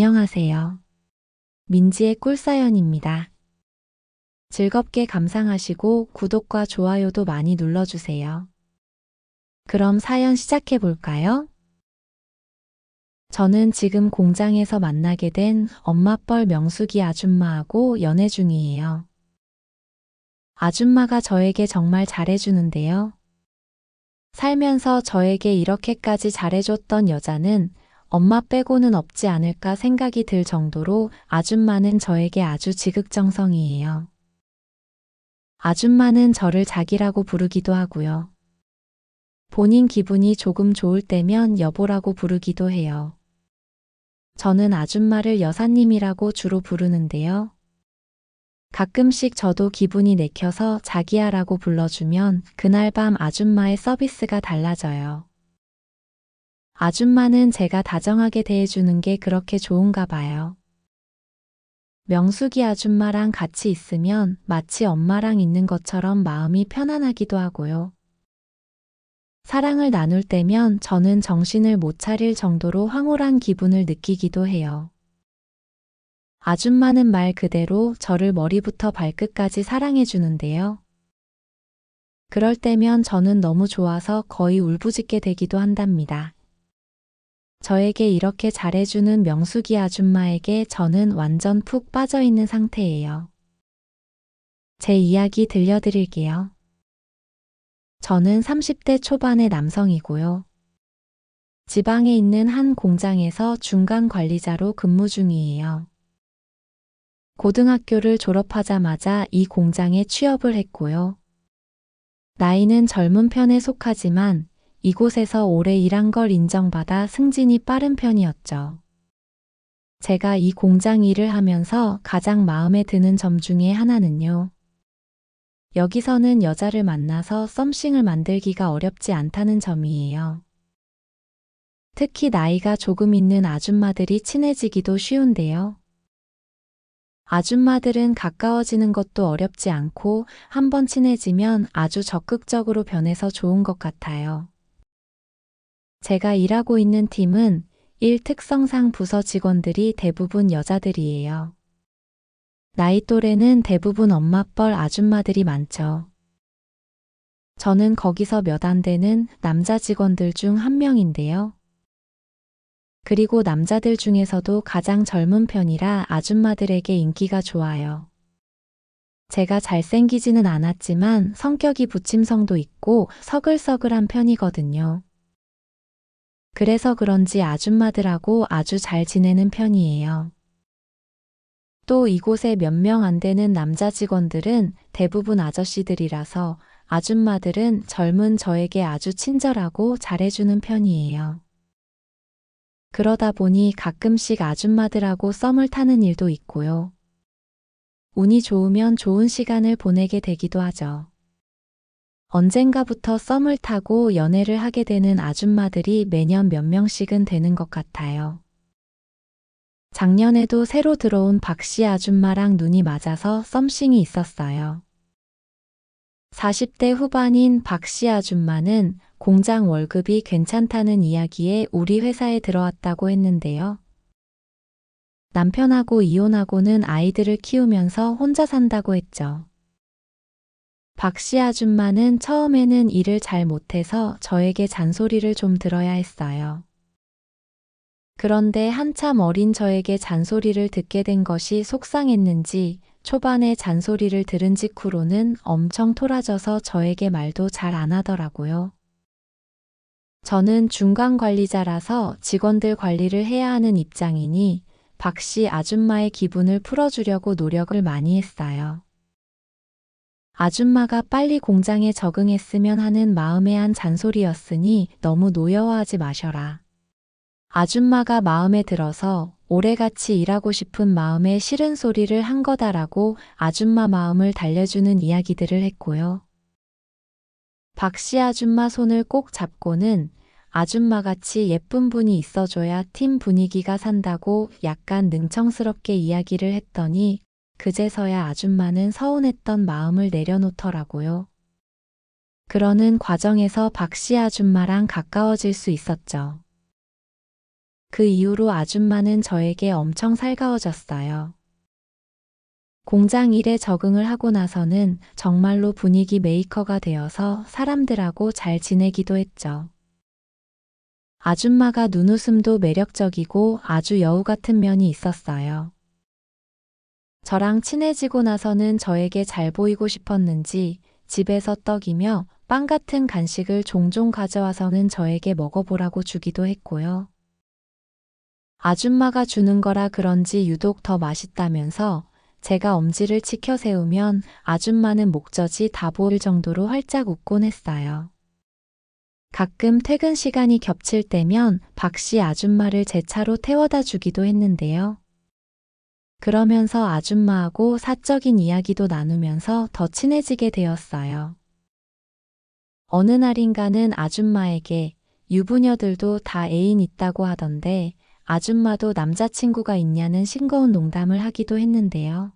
안녕하세요. 민지의 꿀사연입니다. 즐겁게 감상하시고 구독과 좋아요도 많이 눌러주세요. 그럼 사연 시작해 볼까요? 저는 지금 공장에서 만나게 된 엄마뻘 명숙이 아줌마하고 연애 중이에요. 아줌마가 저에게 정말 잘해주는데요. 살면서 저에게 이렇게까지 잘해줬던 여자는 엄마 빼고는 없지 않을까 생각이 들 정도로 아줌마는 저에게 아주 지극정성이에요. 아줌마는 저를 자기라고 부르기도 하고요. 본인 기분이 조금 좋을 때면 여보라고 부르기도 해요. 저는 아줌마를 여사님이라고 주로 부르는데요. 가끔씩 저도 기분이 내켜서 자기야라고 불러주면 그날 밤 아줌마의 서비스가 달라져요. 아줌마는 제가 다정하게 대해주는 게 그렇게 좋은가 봐요. 명숙이 아줌마랑 같이 있으면 마치 엄마랑 있는 것처럼 마음이 편안하기도 하고요. 사랑을 나눌 때면 저는 정신을 못 차릴 정도로 황홀한 기분을 느끼기도 해요. 아줌마는 말 그대로 저를 머리부터 발끝까지 사랑해 주는데요. 그럴 때면 저는 너무 좋아서 거의 울부짖게 되기도 한답니다. 저에게 이렇게 잘해주는 명숙이 아줌마에게 저는 완전 푹 빠져 있는 상태예요. 제 이야기 들려드릴게요. 저는 30대 초반의 남성이고요. 지방에 있는 한 공장에서 중간 관리자로 근무 중이에요. 고등학교를 졸업하자마자 이 공장에 취업을 했고요. 나이는 젊은 편에 속하지만 이곳에서 오래 일한 걸 인정받아 승진이 빠른 편이었죠. 제가 이 공장 일을 하면서 가장 마음에 드는 점 중에 하나는요. 여기서는 여자를 만나서 썸씽을 만들기가 어렵지 않다는 점이에요. 특히 나이가 조금 있는 아줌마들이 친해지기도 쉬운데요. 아줌마들은 가까워지는 것도 어렵지 않고 한번 친해지면 아주 적극적으로 변해서 좋은 것 같아요. 제가 일하고 있는 팀은 일 특성상 부서 직원들이 대부분 여자들이에요. 나이 또래는 대부분 엄마뻘 아줌마들이 많죠. 저는 거기서 몇 안 되는 남자 직원들 중 한 명인데요. 그리고 남자들 중에서도 가장 젊은 편이라 아줌마들에게 인기가 좋아요. 제가 잘생기지는 않았지만 성격이 부침성도 있고 서글서글한 편이거든요. 그래서 그런지 아줌마들하고 아주 잘 지내는 편이에요. 또 이곳에 몇 명 안 되는 남자 직원들은 대부분 아저씨들이라서 아줌마들은 젊은 저에게 아주 친절하고 잘해주는 편이에요. 그러다 보니 가끔씩 아줌마들하고 썸을 타는 일도 있고요. 운이 좋으면 좋은 시간을 보내게 되기도 하죠. 언젠가부터 썸을 타고 연애를 하게 되는 아줌마들이 매년 몇 명씩은 되는 것 같아요. 작년에도 새로 들어온 박씨 아줌마랑 눈이 맞아서 썸씽이 있었어요. 40대 후반인 박씨 아줌마는 공장 월급이 괜찮다는 이야기에 우리 회사에 들어왔다고 했는데요. 남편하고 이혼하고는 아이들을 키우면서 혼자 산다고 했죠. 박씨 아줌마는 처음에는 일을 잘 못해서 저에게 잔소리를 좀 들어야 했어요. 그런데 한참 어린 저에게 잔소리를 듣게 된 것이 속상했는지 초반에 잔소리를 들은 직후로는 엄청 토라져서 저에게 말도 잘 안 하더라고요. 저는 중간 관리자라서 직원들 관리를 해야 하는 입장이니 박씨 아줌마의 기분을 풀어주려고 노력을 많이 했어요. 아줌마가 빨리 공장에 적응했으면 하는 마음의 한 잔소리였으니 너무 노여워하지 마셔라. 아줌마가 마음에 들어서 오래같이 일하고 싶은 마음에 싫은 소리를 한 거다라고 아줌마 마음을 달래주는 이야기들을 했고요. 박씨 아줌마 손을 꼭 잡고는 아줌마같이 예쁜 분이 있어줘야 팀 분위기가 산다고 약간 능청스럽게 이야기를 했더니 그제서야 아줌마는 서운했던 마음을 내려놓더라고요. 그러는 과정에서 박씨 아줌마랑 가까워질 수 있었죠. 그 이후로 아줌마는 저에게 엄청 살가워졌어요. 공장 일에 적응을 하고 나서는 정말로 분위기 메이커가 되어서 사람들하고 잘 지내기도 했죠. 아줌마가 눈웃음도 매력적이고 아주 여우 같은 면이 있었어요. 저랑 친해지고 나서는 저에게 잘 보이고 싶었는지 집에서 떡이며 빵 같은 간식을 종종 가져와서는 저에게 먹어보라고 주기도 했고요. 아줌마가 주는 거라 그런지 유독 더 맛있다면서 제가 엄지를 치켜 세우면 아줌마는 목젖이 다 보일 정도로 활짝 웃곤 했어요. 가끔 퇴근 시간이 겹칠 때면 박씨 아줌마를 제 차로 태워다 주기도 했는데요. 그러면서 아줌마하고 사적인 이야기도 나누면서 더 친해지게 되었어요. 어느 날인가는 아줌마에게 유부녀들도 다 애인 있다고 하던데 아줌마도 남자친구가 있냐는 싱거운 농담을 하기도 했는데요.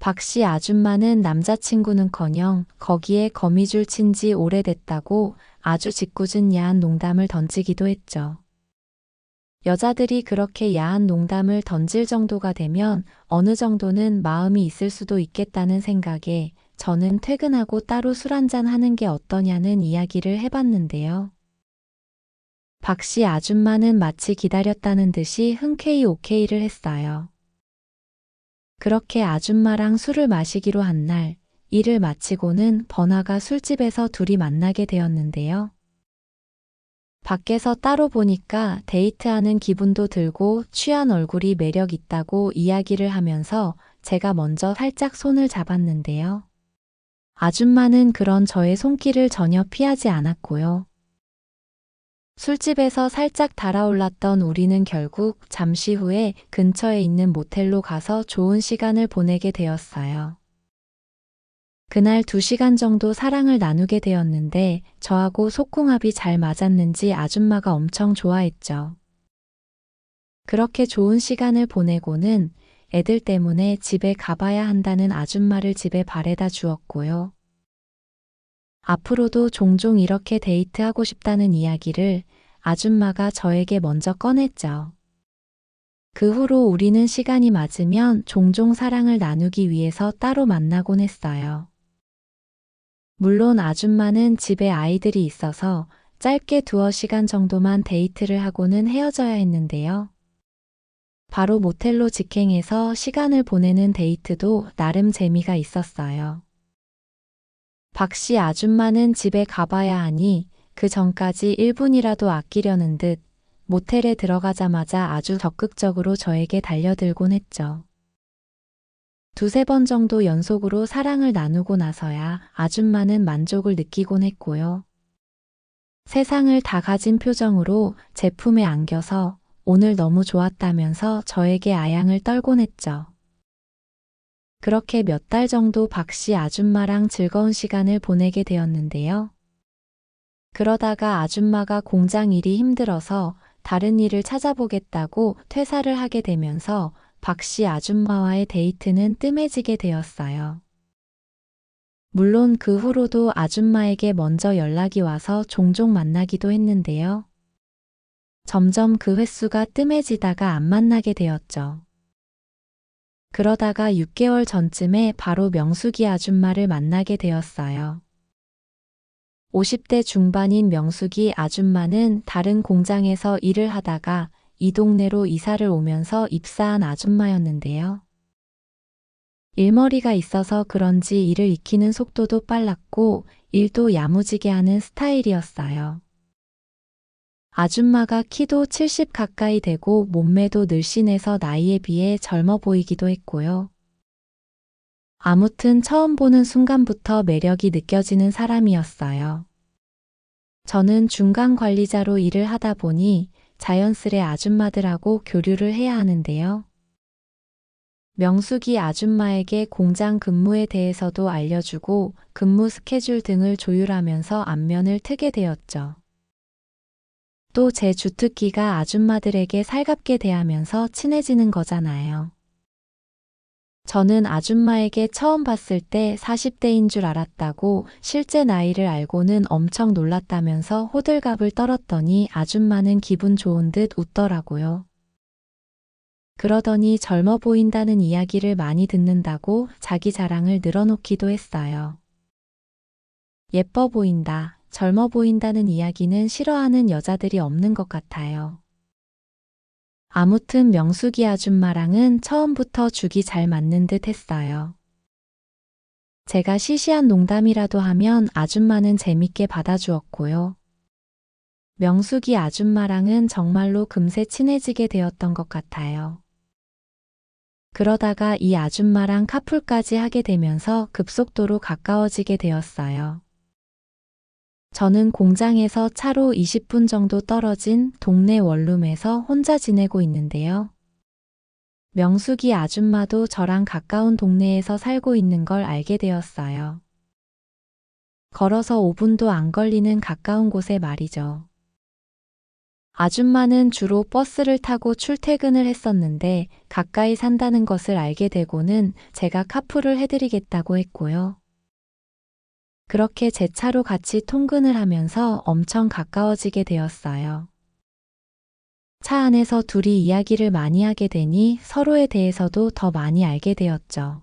박씨 아줌마는 남자친구는커녕 거기에 거미줄 친 지 오래됐다고 아주 짓궂은 야한 농담을 던지기도 했죠. 여자들이 그렇게 야한 농담을 던질 정도가 되면 어느 정도는 마음이 있을 수도 있겠다는 생각에 저는 퇴근하고 따로 술 한잔 하는 게 어떠냐는 이야기를 해봤는데요. 박씨 아줌마는 마치 기다렸다는 듯이 흔쾌히 오케이를 했어요. 그렇게 아줌마랑 술을 마시기로 한 날, 일을 마치고는 번화가 술집에서 둘이 만나게 되었는데요. 밖에서 따로 보니까 데이트하는 기분도 들고 취한 얼굴이 매력 있다고 이야기를 하면서 제가 먼저 살짝 손을 잡았는데요. 아줌마는 그런 저의 손길을 전혀 피하지 않았고요. 술집에서 살짝 달아올랐던 우리는 결국 잠시 후에 근처에 있는 모텔로 가서 좋은 시간을 보내게 되었어요. 그날 두 시간 정도 사랑을 나누게 되었는데 저하고 속궁합이 잘 맞았는지 아줌마가 엄청 좋아했죠. 그렇게 좋은 시간을 보내고는 애들 때문에 집에 가봐야 한다는 아줌마를 집에 바래다 주었고요. 앞으로도 종종 이렇게 데이트하고 싶다는 이야기를 아줌마가 저에게 먼저 꺼냈죠. 그 후로 우리는 시간이 맞으면 종종 사랑을 나누기 위해서 따로 만나곤 했어요. 물론 아줌마는 집에 아이들이 있어서 짧게 두어 시간 정도만 데이트를 하고는 헤어져야 했는데요. 바로 모텔로 직행해서 시간을 보내는 데이트도 나름 재미가 있었어요. 박 씨 아줌마는 집에 가봐야 하니 그 전까지 1분이라도 아끼려는 듯 모텔에 들어가자마자 아주 적극적으로 저에게 달려들곤 했죠. 두세 번 정도 연속으로 사랑을 나누고 나서야 아줌마는 만족을 느끼곤 했고요. 세상을 다 가진 표정으로 제품에 안겨서 오늘 너무 좋았다면서 저에게 아양을 떨곤 했죠. 그렇게 몇 달 정도 박씨 아줌마랑 즐거운 시간을 보내게 되었는데요. 그러다가 아줌마가 공장 일이 힘들어서 다른 일을 찾아보겠다고 퇴사를 하게 되면서 박씨 아줌마와의 데이트는 뜸해지게 되었어요. 물론 그 후로도 아줌마에게 먼저 연락이 와서 종종 만나기도 했는데요. 점점 그 횟수가 뜸해지다가 안 만나게 되었죠. 그러다가 6개월 전쯤에 바로 명숙이 아줌마를 만나게 되었어요. 50대 중반인 명숙이 아줌마는 다른 공장에서 일을 하다가 이 동네로 이사를 오면서 입사한 아줌마였는데요. 일머리가 있어서 그런지 일을 익히는 속도도 빨랐고 일도 야무지게 하는 스타일이었어요. 아줌마가 키도 70 가까이 되고 몸매도 늘씬해서 나이에 비해 젊어 보이기도 했고요. 아무튼 처음 보는 순간부터 매력이 느껴지는 사람이었어요. 저는 중간 관리자로 일을 하다 보니 자연스레 아줌마들하고 교류를 해야 하는데요. 명숙이 아줌마에게 공장 근무에 대해서도 알려주고 근무 스케줄 등을 조율하면서 안면을 트게 되었죠. 또 제 주특기가 아줌마들에게 살갑게 대하면서 친해지는 거잖아요. 저는 아줌마에게 처음 봤을 때 40대인 줄 알았다고 실제 나이를 알고는 엄청 놀랐다면서 호들갑을 떨었더니 아줌마는 기분 좋은 듯 웃더라고요. 그러더니 젊어 보인다는 이야기를 많이 듣는다고 자기 자랑을 늘어놓기도 했어요. 예뻐 보인다, 젊어 보인다는 이야기는 싫어하는 여자들이 없는 것 같아요. 아무튼 명숙이 아줌마랑은 처음부터 죽이 잘 맞는 듯 했어요. 제가 시시한 농담이라도 하면 아줌마는 재밌게 받아주었고요. 명숙이 아줌마랑은 정말로 금세 친해지게 되었던 것 같아요. 그러다가 이 아줌마랑 카풀까지 하게 되면서 급속도로 가까워지게 되었어요. 저는 공장에서 차로 20분 정도 떨어진 동네 원룸에서 혼자 지내고 있는데요. 명숙이 아줌마도 저랑 가까운 동네에서 살고 있는 걸 알게 되었어요. 걸어서 5분도 안 걸리는 가까운 곳에 말이죠. 아줌마는 주로 버스를 타고 출퇴근을 했었는데 가까이 산다는 것을 알게 되고는 제가 카풀을 해드리겠다고 했고요. 그렇게 제 차로 같이 통근을 하면서 엄청 가까워지게 되었어요. 차 안에서 둘이 이야기를 많이 하게 되니 서로에 대해서도 더 많이 알게 되었죠.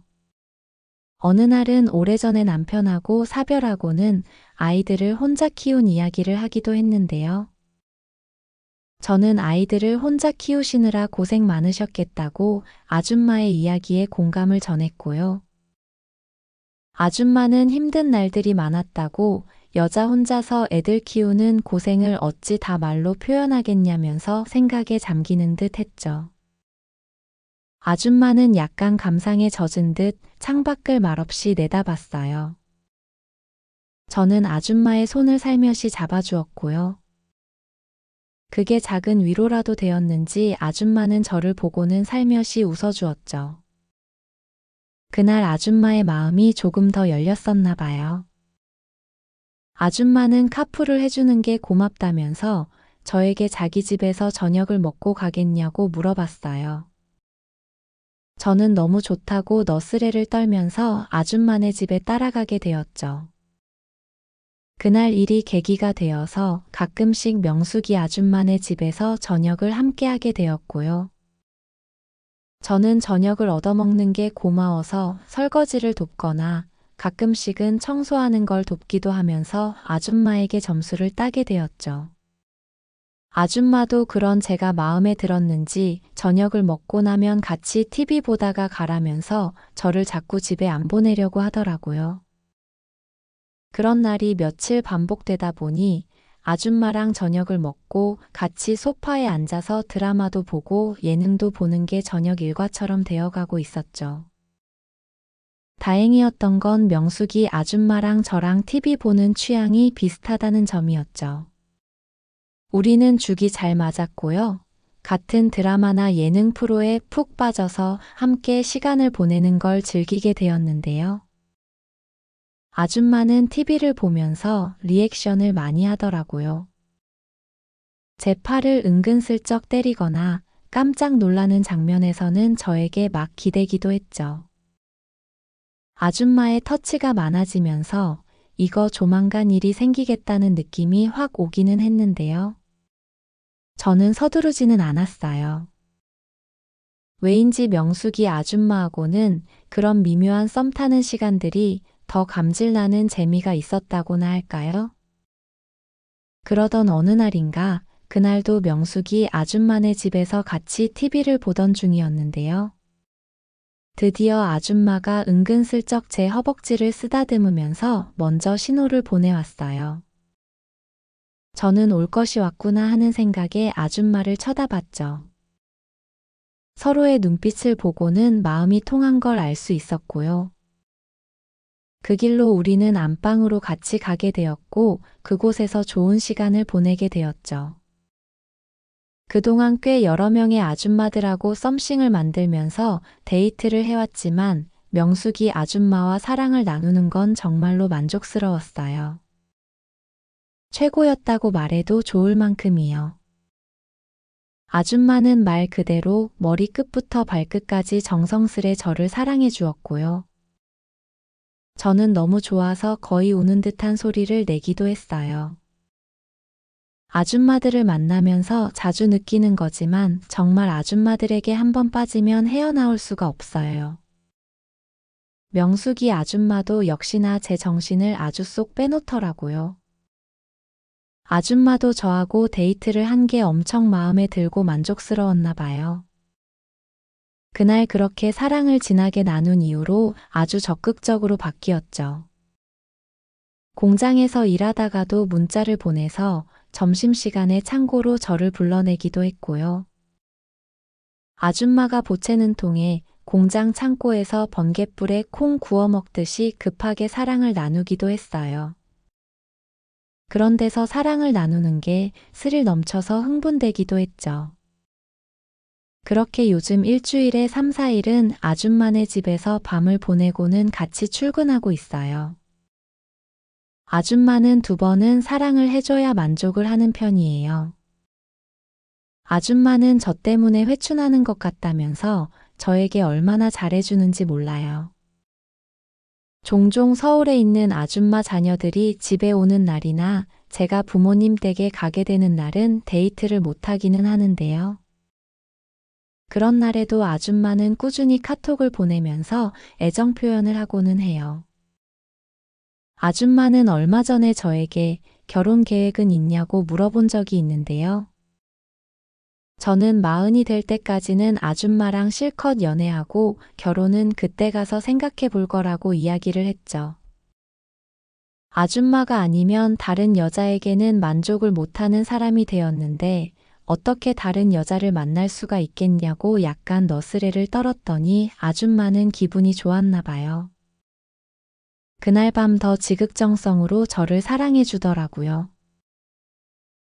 어느 날은 오래전에 남편하고 사별하고는 아이들을 혼자 키운 이야기를 하기도 했는데요. 저는 아이들을 혼자 키우시느라 고생 많으셨겠다고 아줌마의 이야기에 공감을 전했고요. 아줌마는 힘든 날들이 많았다고 여자 혼자서 애들 키우는 고생을 어찌 다 말로 표현하겠냐면서 생각에 잠기는 듯 했죠. 아줌마는 약간 감상에 젖은 듯 창밖을 말없이 내다봤어요. 저는 아줌마의 손을 살며시 잡아주었고요. 그게 작은 위로라도 되었는지 아줌마는 저를 보고는 살며시 웃어주었죠. 그날 아줌마의 마음이 조금 더 열렸었나 봐요. 아줌마는 카풀을 해주는 게 고맙다면서 저에게 자기 집에서 저녁을 먹고 가겠냐고 물어봤어요. 저는 너무 좋다고 너스레를 떨면서 아줌마네 집에 따라가게 되었죠. 그날 일이 계기가 되어서 가끔씩 명숙이 아줌마네 집에서 저녁을 함께하게 되었고요. 저는 저녁을 얻어먹는 게 고마워서 설거지를 돕거나 가끔씩은 청소하는 걸 돕기도 하면서 아줌마에게 점수를 따게 되었죠. 아줌마도 그런 제가 마음에 들었는지 저녁을 먹고 나면 같이 TV 보다가 가라면서 저를 자꾸 집에 안 보내려고 하더라고요. 그런 날이 며칠 반복되다 보니 아줌마랑 저녁을 먹고 같이 소파에 앉아서 드라마도 보고 예능도 보는 게 저녁 일과처럼 되어가고 있었죠. 다행이었던 건 명숙이 아줌마랑 저랑 TV 보는 취향이 비슷하다는 점이었죠. 우리는 죽이 잘 맞았고요. 같은 드라마나 예능 프로에 푹 빠져서 함께 시간을 보내는 걸 즐기게 되었는데요. 아줌마는 TV를 보면서 리액션을 많이 하더라고요. 제 팔을 은근슬쩍 때리거나 깜짝 놀라는 장면에서는 저에게 막 기대기도 했죠. 아줌마의 터치가 많아지면서 이거 조만간 일이 생기겠다는 느낌이 확 오기는 했는데요. 저는 서두르지는 않았어요. 왜인지 명숙이 아줌마하고는 그런 미묘한 썸 타는 시간들이 더 감질나는 재미가 있었다고나 할까요? 그러던 어느 날인가 그날도 명숙이 아줌마네 집에서 같이 TV를 보던 중이었는데요. 드디어 아줌마가 은근슬쩍 제 허벅지를 쓰다듬으면서 먼저 신호를 보내왔어요. 저는 올 것이 왔구나 하는 생각에 아줌마를 쳐다봤죠. 서로의 눈빛을 보고는 마음이 통한 걸 알 수 있었고요. 그 길로 우리는 안방으로 같이 가게 되었고 그곳에서 좋은 시간을 보내게 되었죠. 그동안 꽤 여러 명의 아줌마들하고 썸씽을 만들면서 데이트를 해왔지만 명숙이 아줌마와 사랑을 나누는 건 정말로 만족스러웠어요. 최고였다고 말해도 좋을 만큼이요. 아줌마는 말 그대로 머리 끝부터 발끝까지 정성스레 저를 사랑해 주었고요. 저는 너무 좋아서 거의 우는 듯한 소리를 내기도 했어요. 아줌마들을 만나면서 자주 느끼는 거지만 정말 아줌마들에게 한 번 빠지면 헤어나올 수가 없어요. 명숙이 아줌마도 역시나 제 정신을 아주 쏙 빼놓더라고요. 아줌마도 저하고 데이트를 한 게 엄청 마음에 들고 만족스러웠나 봐요. 그날 그렇게 사랑을 진하게 나눈 이후로 아주 적극적으로 바뀌었죠. 공장에서 일하다가도 문자를 보내서 점심시간에 창고로 저를 불러내기도 했고요. 아줌마가 보채는 통에 공장 창고에서 번갯불에 콩 구워 먹듯이 급하게 사랑을 나누기도 했어요. 그런 데서 사랑을 나누는 게 스릴 넘쳐서 흥분되기도 했죠. 그렇게 요즘 일주일에 3, 4일은 아줌마네 집에서 밤을 보내고는 같이 출근하고 있어요. 아줌마는 두 번은 사랑을 해줘야 만족을 하는 편이에요. 아줌마는 저 때문에 회춘하는 것 같다면서 저에게 얼마나 잘해주는지 몰라요. 종종 서울에 있는 아줌마 자녀들이 집에 오는 날이나 제가 부모님 댁에 가게 되는 날은 데이트를 못하기는 하는데요. 그런 날에도 아줌마는 꾸준히 카톡을 보내면서 애정 표현을 하고는 해요. 아줌마는 얼마 전에 저에게 결혼 계획은 있냐고 물어본 적이 있는데요. 저는 마흔이 될 때까지는 아줌마랑 실컷 연애하고 결혼은 그때 가서 생각해 볼 거라고 이야기를 했죠. 아줌마가 아니면 다른 여자에게는 만족을 못하는 사람이 되었는데 어떻게 다른 여자를 만날 수가 있겠냐고 약간 너스레를 떨었더니 아줌마는 기분이 좋았나 봐요. 그날 밤 더 지극정성으로 저를 사랑해 주더라고요.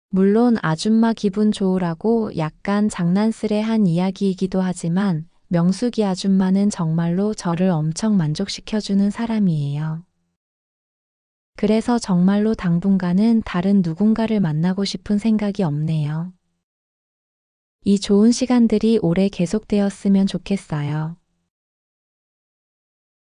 물론 아줌마 기분 좋으라고 약간 장난스레 한 이야기이기도 하지만 명숙이 아줌마는 정말로 저를 엄청 만족시켜주는 사람이에요. 그래서 정말로 당분간은 다른 누군가를 만나고 싶은 생각이 없네요. 이 좋은 시간들이 오래 계속되었으면 좋겠어요.